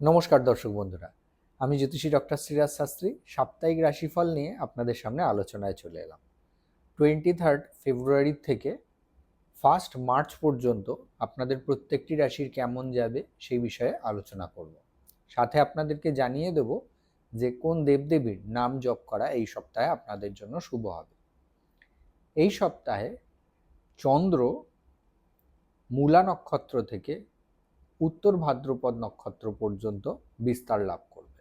নমস্কার দর্শক বন্ধুরা, আমি জ্যোতিষী ডক্টর শ্রীরাজ শাস্ত্রী, সাপ্তাহিক রাশিফল নিয়ে আপনাদের সামনে আলোচনায় চলে এলাম। টোয়েন্টি থার্ড ফেব্রুয়ারি থেকে ফার্স্ট মার্চ পর্যন্ত আপনাদের প্রত্যেকটি রাশির কেমন যাবে সেই বিষয়ে আলোচনা করব। সাথে আপনাদেরকে জানিয়ে দেব যে কোন দেবদেবীর নাম জপ করা এই সপ্তাহে আপনাদের জন্য শুভ হবে। এই সপ্তাহে চন্দ্র মূলা নক্ষত্র থেকে উত্তর ভাদ্রপদ নক্ষত্র পর্যন্ত বিস্তার লাভ করবে।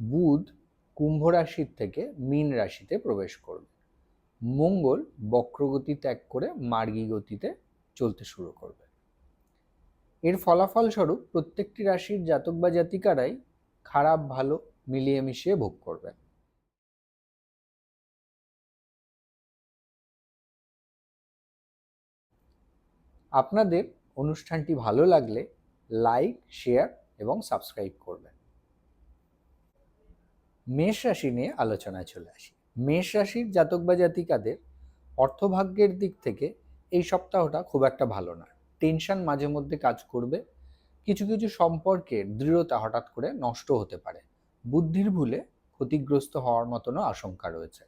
বুধ কুম্ভ রাশির থেকে মীন রাশিতে প্রবেশ করবে। মঙ্গল বক্রগতি ত্যাগ করে মার্গী গতিতে চলতে শুরু করবে। এর ফলাফল স্বরূপ প্রত্যেকটি রাশির জাতক বা জাতিকারাই খারাপ, ভালো মিলিয়ে মিশিয়ে ভোগ করবেন। আপনাদের অনুষ্ঠানটি ভালো লাগলে লাইক, শেয়ার এবং সাবস্ক্রাইব করবেন। মেষ রাশি নিয়ে আলোচনায় চলে আসি। মেষ রাশির জাতক বা জাতিকাদের অর্থভাগ্যের দিক থেকে এই সপ্তাহটা খুব একটা ভালো না। টেনশন মাঝে মধ্যে কাজ করবে। কিছু কিছু সম্পর্কের দৃঢ়তা হঠাৎ করে নষ্ট হতে পারে। বুদ্ধির ভুলে ক্ষতিগ্রস্ত হওয়ার মতনও আশঙ্কা রয়েছে।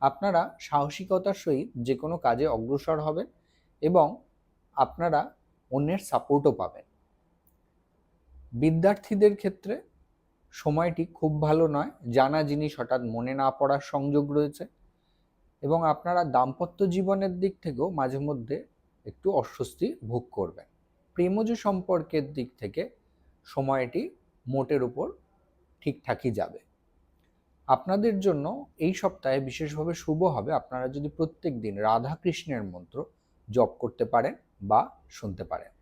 আপনারা সাহসিকতার সহিত যে কোনো কাজে অগ্রসর হবেন এবং আপনারা অন্যের সাপোর্টও পাবেন। বিদ্যার্থীদের ক্ষেত্রে সময়টি খুব ভালো নয়। জানা জিনিস হঠাৎ মনে না পড়ার সংযোগ রয়েছে এবং আপনারা দাম্পত্য জীবনের দিক থেকেও মাঝে মধ্যে একটু অস্বস্তি ভোগ করবেন। প্রেমজ সম্পর্কের দিক থেকে সময়টি মোটের উপর ঠিকঠাকই যাবে। আপনাদের জন্য এই সপ্তাহে বিশেষভাবে শুভ হবে। আপনারা যদি প্রত্যেক দিন রাধা কৃষ্ণের মন্ত্র জপ করতে পারেন বা শুনতে পারেন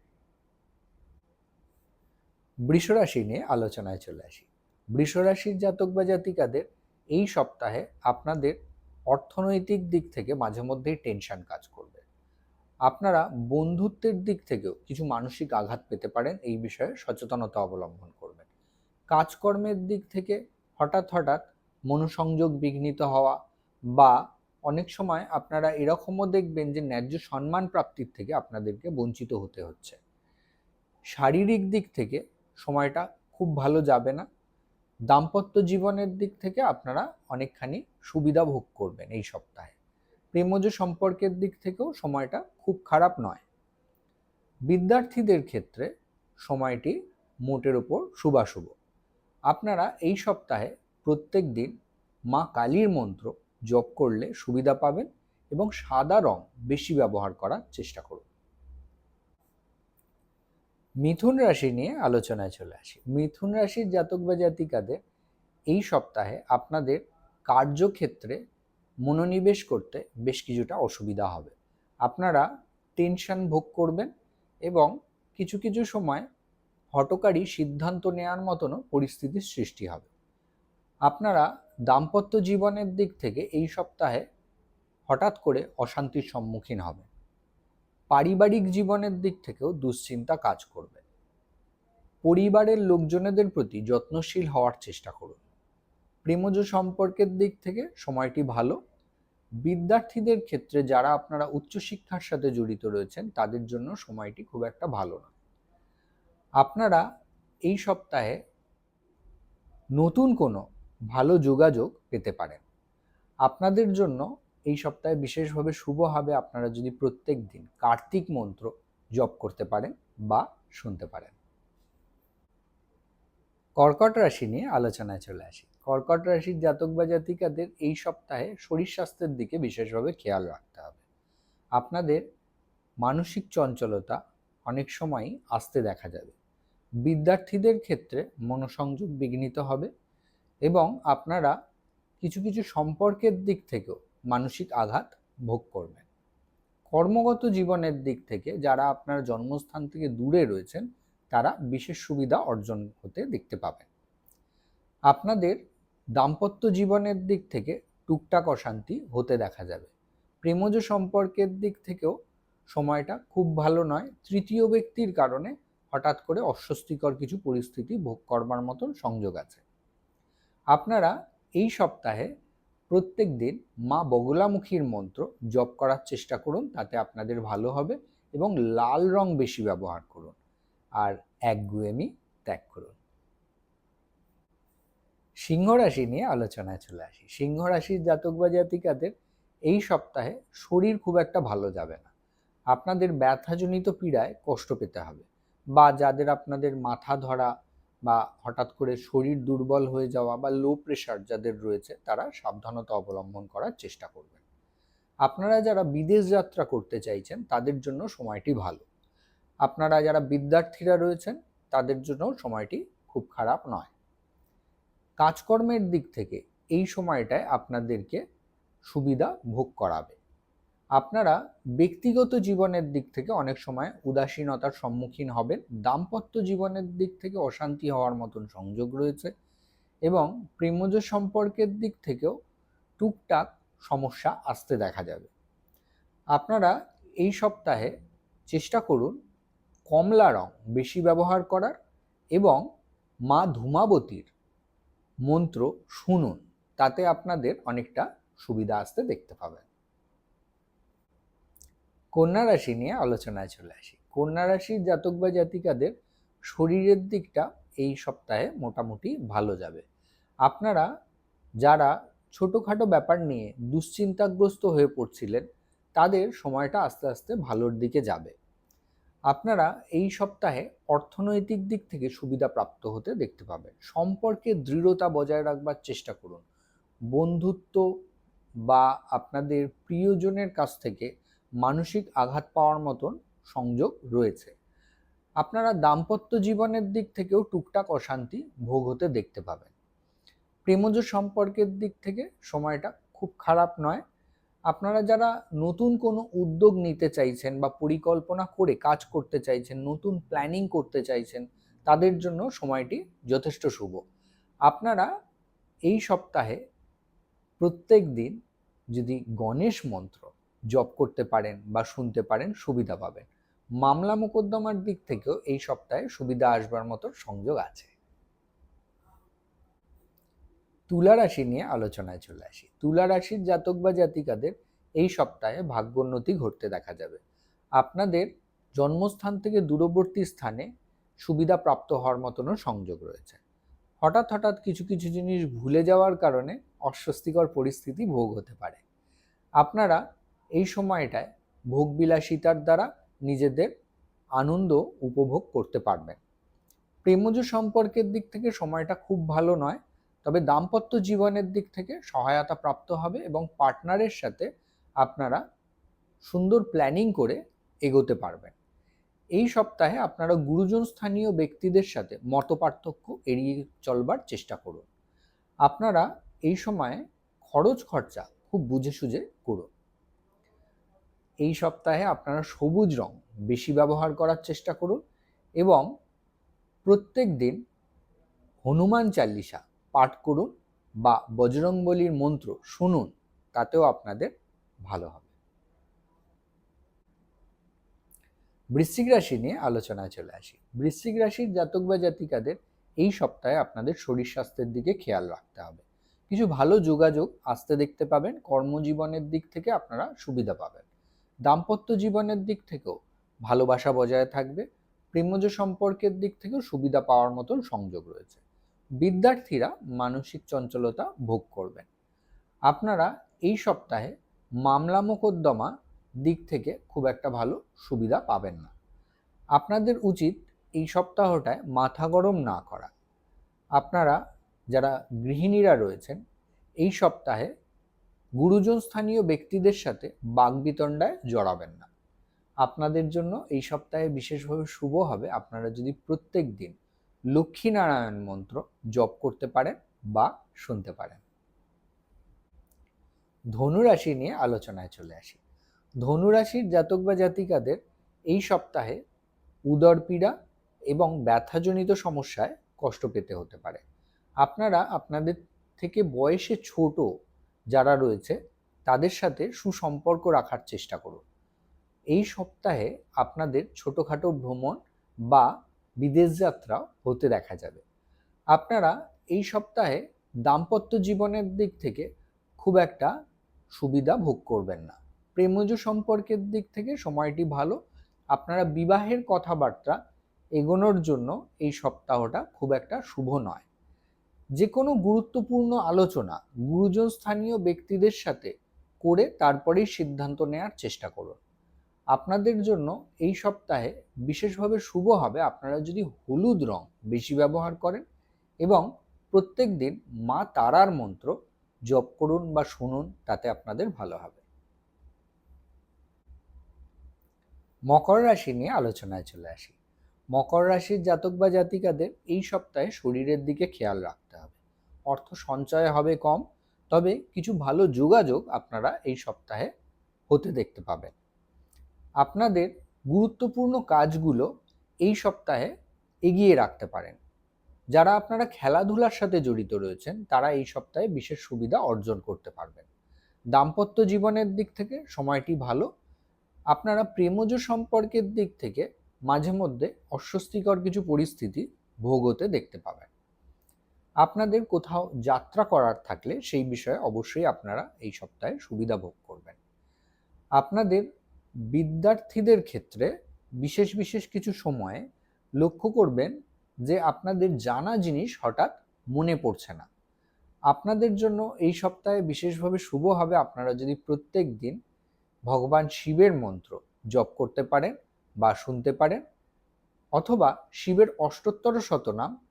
বৃষরাশি নিয়ে আলোচনায় চলে আসি। বৃষরাশির জাতক বা জাতিকাদের এই সপ্তাহে আপনাদের অর্থনৈতিক দিক থেকে মাঝে মধ্যেই টেনশন কাজ করবে। আপনারা বন্ধুত্বের দিক থেকেও কিছু মানসিক আঘাত পেতে পারেন এই বিষয়ে সচেতনতা অবলম্বন করবেন। কাজকর্মের দিক থেকে হঠাৎ হঠাৎ মনোসংযোগ বিঘ্নিত হওয়া বা অনেক সময় আপনারা এরকমও দেখবেন যে ন্যায্য সম্মান প্রাপ্তির থেকে আপনাদেরকে বঞ্চিত হতে হচ্ছে। শারীরিক দিক থেকে সময়টা খুব ভালো যাবে না। দাম্পত্য জীবনের দিক থেকে আপনারা অনেকখানি সুবিধা ভোগ করবেন এই সপ্তাহে। প্রেমজ সম্পর্কের দিক থেকেও সময়টা খুব খারাপ নয়। বিদ্যার্থীদের ক্ষেত্রে সময়টি মোটের ওপর শুভাশুভ। আপনারা এই সপ্তাহে প্রত্যেক দিন মা কালীর মন্ত্র জপ করলে সুবিধা পাবেন এবং সাদা রং বেশি ব্যবহার করার চেষ্টা করুন। মিথুন রাশি নিয়ে আলোচনায় চলে আসি। মিথুন রাশির জাতক বা জাতিকাদের এই সপ্তাহে আপনাদের কার্যক্ষেত্রে মনোনিবেশ করতে বেশ কিছুটা অসুবিধা হবে। আপনারা টেনশন ভোগ করবেন এবং কিছু কিছু সময় হটকারী সিদ্ধান্ত নেওয়ার মতনও পরিস্থিতির সৃষ্টি হবে। আপনারা দাম্পত্য জীবনের দিক থেকে এই সপ্তাহে হঠাৎ করে অশান্তির সম্মুখীন হবেন পারিবারিক জীবনের দিক থেকেও দুশ্চিন্তা কাজ করবে। পরিবারের লোকজনেদের প্রতি যত্নশীল হওয়ার চেষ্টা করুন। প্রেমজ সম্পর্কের দিক থেকে সময়টি ভালো। বিদ্যার্থীদের ক্ষেত্রে যারা আপনারা উচ্চশিক্ষার সাথে জড়িত রয়েছেন, তাদের জন্য সময়টি খুব একটা ভালো না। আপনারা এই সপ্তাহে নতুন কোনো ভালো যোগাযোগ পেতে পারেন। আপনাদের জন্য এই সপ্তাহে বিশেষভাবে শুভ হবে আপনারা যদি প্রত্যেক দিন কার্তিক মন্ত্র জপ করতে পারেন বা শুনতে পারেন। কর্কট রাশি নিয়ে আলোচনায় চলে আসি। কর্কট রাশির জাতক বা জাতিকাদের এই সপ্তাহে শরীর স্বাস্থ্যের দিকে বিশেষভাবে খেয়াল রাখতে হবে। আপনাদের মানসিক চঞ্চলতা অনেক সময়ই আসতে দেখা যাবে। বিদ্যার্থীদের ক্ষেত্রে মনোসংযোগ বিঘ্নিত হবে। এবং আপনারা কিছু কিছু সম্পর্কের দিক থেকেও মানসিক আঘাত ভোগ করবেন। কর্মগত জীবনের দিক থেকে যারা আপনার জন্মস্থান থেকে দূরে রয়েছেন, তারা বিশেষ সুবিধা অর্জন হতে দেখতে পাবেন। আপনাদের দাম্পত্য জীবনের দিক থেকে টুকটাক অশান্তি হতে দেখা যাবে। প্রেমজ সম্পর্কের দিক থেকেও সময়টা খুব ভালো নয়। তৃতীয় ব্যক্তির কারণে হঠাৎ করে অস্বস্তিকর কিছু পরিস্থিতি ভোগ করবার মতন সংযোগ আছে। আপনারা এই সপ্তাহে প্রত্যেক দিন মা বগলামুখীর মন্ত্র জপ করার চেষ্টা করুন, তাতে আপনাদের ভালো হবে এবং লাল রং বেশি ব্যবহার করুন। আর একগুয়েমি ত্যাগ করুন। সিংহ রাশি নিয়ে আলোচনায় চলে আসি। সিংহ রাশির জাতক বা জাতিকাদের এই সপ্তাহে শরীর খুব একটা ভালো যাবে না। আপনাদের ব্যথাজনিত পীড়ায় কষ্ট পেতে হবে বা যাদের আপনাদের মাথা ধরা বা হঠাৎ করে শরীর দুর্বল হয়ে যাওয়া বা লো প্রেশার যাদের রয়েছে, তারা সাবধানতা অবলম্বন করার চেষ্টা করবেন। আপনারা যারা বিদেশ যাত্রা করতে চাইছেন, তাদের জন্য সময়টি ভালো। আপনারা যারা বিদ্যার্থীরা রয়েছেন, তাদের জন্য সময়টি খুব খারাপ নয়। কাজকর্মের দিক থেকে এই সময়টায় আপনাদেরকে সুবিধা ভোগ করাবে। আপনারা ব্যক্তিগত জীবনের দিক থেকে অনেক সময় উদাসীনতার সম্মুখীন হবেন, দাম্পত্য জীবনের দিক থেকে অশান্তি হওয়ার মতন সংযোগ রয়েছে এবং প্রেমজ সম্পর্কের দিক থেকেও টুকটাক সমস্যা আসতে দেখা যাবে। আপনারা এই সপ্তাহে চেষ্টা করুন কমলা রং বেশি ব্যবহার করার এবং মা ধূমাবতীর মন্ত্র শুনুন, তাতে আপনাদের অনেকটা সুবিধা আসতে দেখতে পাবেন। কন্যা রাশি নিয়ে আলোচনায় চলে আসি। কন্যা রাশির জাতক বা জাতিকাদের শরীরের দিকটা এই সপ্তাহে মোটামুটি ভালো যাবে। আপনারা যারা ছোটোখাটো ব্যাপার নিয়ে দুশ্চিন্তাগ্রস্ত হয়ে পড়ছিলেন, তাদের সময়টা আস্তে আস্তে ভালোর দিকে যাবে। আপনারা এই সপ্তাহে অর্থনৈতিক দিক থেকে সুবিধা প্রাপ্ত হতে দেখতে পাবেন। সম্পর্কে দৃঢ়তা বজায় রাখবার চেষ্টা করুন। বন্ধুত্ব বা আপনাদের প্রিয়জনের কাছ থেকে মানসিক আঘাত পাওয়ার মতন সংযোগ রয়েছে। আপনারা দাম্পত্য জীবনের দিক থেকেও টুকটাক অশান্তি ভোগ হতে দেখতে পাবেন। প্রেমজ সম্পর্কের দিক থেকে সময়টা খুব খারাপ নয়। আপনারা যারা নতুন কোনো উদ্যোগ নিতে চাইছেন বা পরিকল্পনা করে কাজ করতে চাইছেন, নতুন প্ল্যানিং করতে চাইছেন, তাদের জন্য সময়টি যথেষ্ট শুভ। আপনারা এই সপ্তাহে প্রত্যেক দিন যদি গণেশ মন্ত্র জপ করতে পারেন বা শুনতে পারেন, সুবিধা পাবেন। মামলা মোকদ্দমার দিক থেকেও এই সপ্তাহে সুবিধা আসবার মতো সংযোগ আছে। তুলা রাশি নিয়ে আলোচনায় চলে আসি। তুলা রাশির জাতক বা জাতিকাদের এই সপ্তাহে ভাগ্যোন্নতি ঘটতে দেখা যাবে। আপনাদের জন্মস্থান থেকে দূরবর্তী স্থানে সুবিধা প্রাপ্ত হওয়ার মতনও সংযোগ রয়েছে। হঠাৎ হঠাৎ কিছু কিছু জিনিস ভুলে যাওয়ার কারণে অস্বস্তিকর পরিস্থিতি ভোগ হতে পারে। আপনারা এই সময়টায় ভোগবিলাসিতার দ্বারা নিজেদের আনন্দ উপভোগ করতে পারবেন। প্রেমজ সম্পর্কের দিক থেকে সময়টা খুব ভালো নয়, তবে দাম্পত্য জীবনের দিক থেকে সহায়তা প্রাপ্ত হবে এবং পার্টনারের সাথে আপনারা সুন্দর প্ল্যানিং করে এগোতে পারবেন। এই সপ্তাহে আপনারা গুরুজন স্থানীয় ব্যক্তিদের সাথে মত পার্থক্য এড়িয়ে চলবার চেষ্টা করুন। আপনারা এই সময়ে খরচ খরচা খুব বুঝে সুঝে করুন। এই সপ্তাহে আপনারা সবুজ রং বেশি ব্যবহার করার চেষ্টা করুন এবং প্রত্যেক দিন হনুমান চাল্লিশা পাঠ করুন বা বজরংবলির মন্ত্র শুনুন, তাতেও আপনাদের ভালো হবে। বৃশ্চিক রাশি নিয়ে আলোচনায় চলে আসি। বৃশ্চিক রাশির জাতক বা জাতিকাদের এই সপ্তাহে আপনাদের শরীর স্বাস্থ্যের দিকে খেয়াল রাখতে হবে। কিছু ভালো যোগাযোগ আসতে দেখতে পাবেন, কর্মজীবনের দিক থেকে আপনারা সুবিধা পাবেন। দাম্পত্য জীবনের দিক থেকেও ভালোবাসা বজায় থাকবে, প্রেমজ সম্পর্কের দিক থেকেও সুবিধা পাওয়ার মতন সংযোগ রয়েছে। বিদ্যার্থীরা মানসিক চঞ্চলতা ভোগ করবেন। আপনারা এই সপ্তাহে মামলা মোকদ্দমা দিক থেকে খুব একটা ভালো সুবিধা পাবেন না। আপনাদের উচিত এই সপ্তাহটায় মাথা গরম না করা। আপনারা যারা গৃহিণীরা রয়েছেন, এই সপ্তাহে গুরুজন স্থানীয় ব্যক্তিদের সাথে বাগবিতণ্ডায় জড়াবেন না। আপনাদের জন্য এই সপ্তাহে বিশেষভাবে শুভ হবে আপনারা যদি প্রত্যেক দিন লক্ষ্মীনারায়ণ মন্ত্র জপ করতে পারেন বা শুনতে পারেন। ধনুরাশি নিয়ে আলোচনায় চলে আসি। ধনুরাশির জাতক বা জাতিকাদের এই সপ্তাহে উদরপীড়া এবং ব্যথাজনিত সমস্যায় কষ্ট পেতে হতে পারে। আপনারা আপনাদের থেকে বয়সে ছোট যারা রয়েছে, তাদের সাথে সুসম্পর্ক রাখার চেষ্টা করুন। এই সপ্তাহে আপনাদের ছোটোখাটো ভ্রমণ বা বিদেশ যাত্রা হতে দেখা যাবে। আপনারা এই সপ্তাহে দাম্পত্য জীবনের দিক থেকে খুব একটা সুবিধা ভোগ করবেন না। প্রেমজ সম্পর্কের দিক থেকে সময়টি ভালো। আপনারা বিবাহের কথাবার্তা এগোনোর জন্য এই সপ্তাহটা খুব একটা শুভ নয়। যে কোনো গুরুত্বপূর্ণ আলোচনা গুরুজন স্থানীয় ব্যক্তিদের সাথে করে তারপরেই সিদ্ধান্ত নেওয়ার চেষ্টা করুন। আপনাদের জন্য এই সপ্তাহে বিশেষভাবে শুভ হবে আপনারা যদি হলুদ রং বেশি ব্যবহার করেন এবং প্রত্যেক দিন মা তারার মন্ত্র জপ করুন বা শুনুন, তাতে আপনাদের ভালো হবে। মকর রাশি নিয়ে আলোচনায় চলে আসি। মকর রাশির জাতক বা জাতিকাদের এই সপ্তাহে শরীরের দিকে খেয়াল রাখতে হবে। অর্থ সঞ্চয় হবে কম, তবে কিছু ভালো যোগাযোগ আপনারা এই সপ্তাহে হতে দেখতে পাবেন। আপনাদের গুরুত্বপূর্ণ কাজগুলো এই সপ্তাহে এগিয়ে রাখতে পারেন। যারা আপনারা খেলাধুলার সাথে জড়িত রয়েছেন, তারা এই সপ্তাহে বিশেষ সুবিধা অর্জন করতে পারবেন। দাম্পত্য জীবনের দিক থেকে সময়টি ভালো। আপনারা প্রেমজ সম্পর্কের দিক থেকে মাঝে মধ্যে অস্বস্তিকর কিছু পরিস্থিতি ভোগ হতে দেখতে পাবেন। আপনাদের কোথাও যাত্রা করার থাকলে সেই বিষয়ে অবশ্যই আপনারা এই সপ্তাহে সুবিধা ভোগ করবেন। আপনাদের বিদ্যার্থীদের ক্ষেত্রে বিশেষ বিশেষ কিছু সময়ে লক্ষ্য করবেন যে আপনাদের জানা জিনিস হঠাৎ মনে পড়ছে না। আপনাদের জন্য এই সপ্তাহে বিশেষভাবে শুভ হবে আপনারা যদি প্রত্যেক দিন ভগবান শিবের মন্ত্র জপ করতে পারেন বা শুনতে পারেন, অথবা শিবের অষ্টোত্তর শতনাম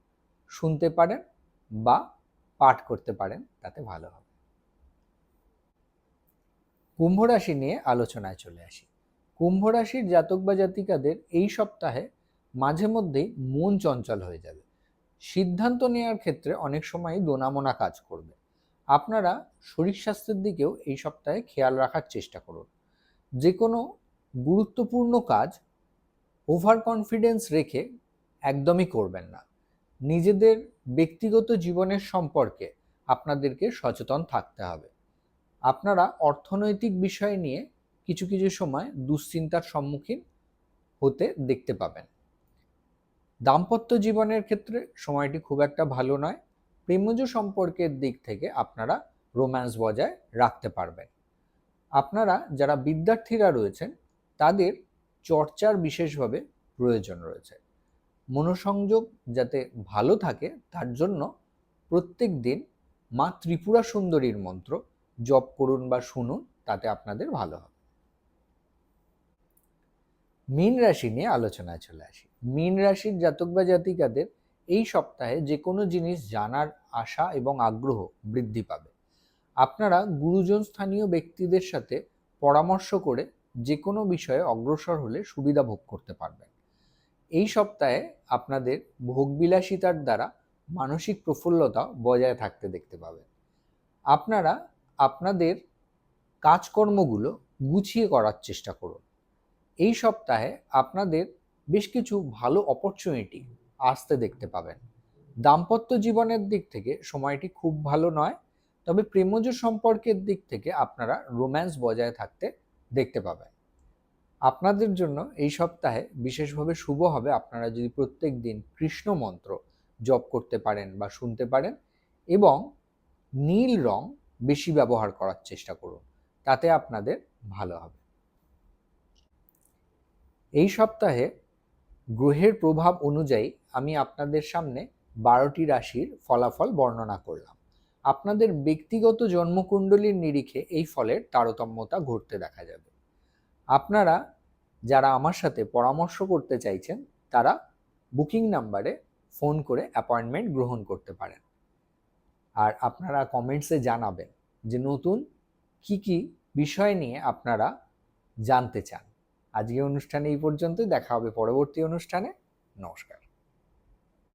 শুনতে পারেন বা পাঠ করতে পারেন, তাতে ভালো হবে। কুম্ভ রাশি নিয়ে আলোচনায় চলে আসি। কুম্ভ রাশির জাতক বা জাতিকাদের এই সপ্তাহে মাঝে মধ্যেই মন চঞ্চল হয়ে যাবে। সিদ্ধান্ত নেওয়ার ক্ষেত্রে অনেক সময় দোনামোনা কাজ করবে। আপনারা শরীর স্বাস্থ্যের দিকেও এই সপ্তাহে খেয়াল রাখার চেষ্টা করুন। যে কোনো গুরুত্বপূর্ণ কাজ ওভার কনফিডেন্স রেখে একদমই করবেন না। নিজেদের ব্যক্তিগত জীবনের সম্পর্কে আপনাদেরকে সচেতন থাকতে হবে। আপনারা অর্থনৈতিক বিষয় নিয়ে কিছু কিছু সময় দুশ্চিন্তার সম্মুখীন হতে দেখতে পাবেন। দাম্পত্য জীবনের ক্ষেত্রে সময়টি খুব একটা ভালো নয়। প্রেমজ সম্পর্কের দিক থেকে আপনারা রোম্যান্স বজায় রাখতে পারবেন। আপনারা যারা বিদ্যার্থীরা রয়েছেন, তাদের চর্চার বিশেষভাবে প্রয়োজন রয়েছে। মনোসংযোগ যাতে ভালো থাকে, তার জন্য প্রত্যেক দিন মা ত্রিপুরা সুন্দরীর মন্ত্র জপ করুন বা শুনুন, তাতে আপনাদের ভালো হবে। মীন রাশি নিয়ে আলোচনায় চলে আসি। মীন রাশির জাতক বা জাতিকাদের এই সপ্তাহে যে কোনো জিনিস জানার আশা এবং আগ্রহ বৃদ্ধি পাবে। আপনারা গুরুজন স্থানীয় ব্যক্তিদের সাথে পরামর্শ করে যে কোনো বিষয়ে অগ্রসর হলে সুবিধা ভোগ করতে পারবেন। এই সপ্তাহে আপনাদের ভোগবিলাসিতার দ্বারা মানসিক প্রফুল্লতা বজায় থাকতে দেখতে পাবেন। আপনারা আপনাদের কাজকর্মগুলো গুছিয়ে করার চেষ্টা করুন। এই সপ্তাহে আপনাদের বেশ কিছু ভালো অপরচুনিটি আসতে দেখতে পাবেন। দাম্পত্য জীবনের দিক থেকে সময়টি খুব ভালো নয়, তবে প্রেমজ সম্পর্কের দিক থেকে আপনারা রোম্যান্স বজায় থাকতে দেখতে পাবেন। আপনাদের জন্য এই সপ্তাহে বিশেষভাবে শুভ হবে আপনারা যদি প্রত্যেক দিন কৃষ্ণ মন্ত্র জপ করতে পারেন বা শুনতে পারেন এবং নীল রং বেশি ব্যবহার করার চেষ্টা করুন, তাতে আপনাদের ভালো হবে। এই সপ্তাহে গ্রহের প্রভাব অনুযায়ী আমি আপনাদের সামনে বারোটি রাশির ফলাফল বর্ণনা করলাম। আপনাদের ব্যক্তিগত জন্মকুণ্ডলীর নিরিখে এই ফলের তারতম্যতা ঘটতে দেখা যাবে। আপনারা যারা আমার সাথে পরামর্শ করতে চাইছেন, তারা বুকিং নাম্বারে ফোন করে অ্যাপয়েন্টমেন্ট গ্রহণ করতে পারেন। আর আপনারা কমেন্টসে জানাবেন যে নতুন কি কি বিষয় নিয়ে আপনারা জানতে চান। আজকে অনুষ্ঠানে এই পর্যন্তই। দেখা হবে পরবর্তী অনুষ্ঠানে। নমস্কার।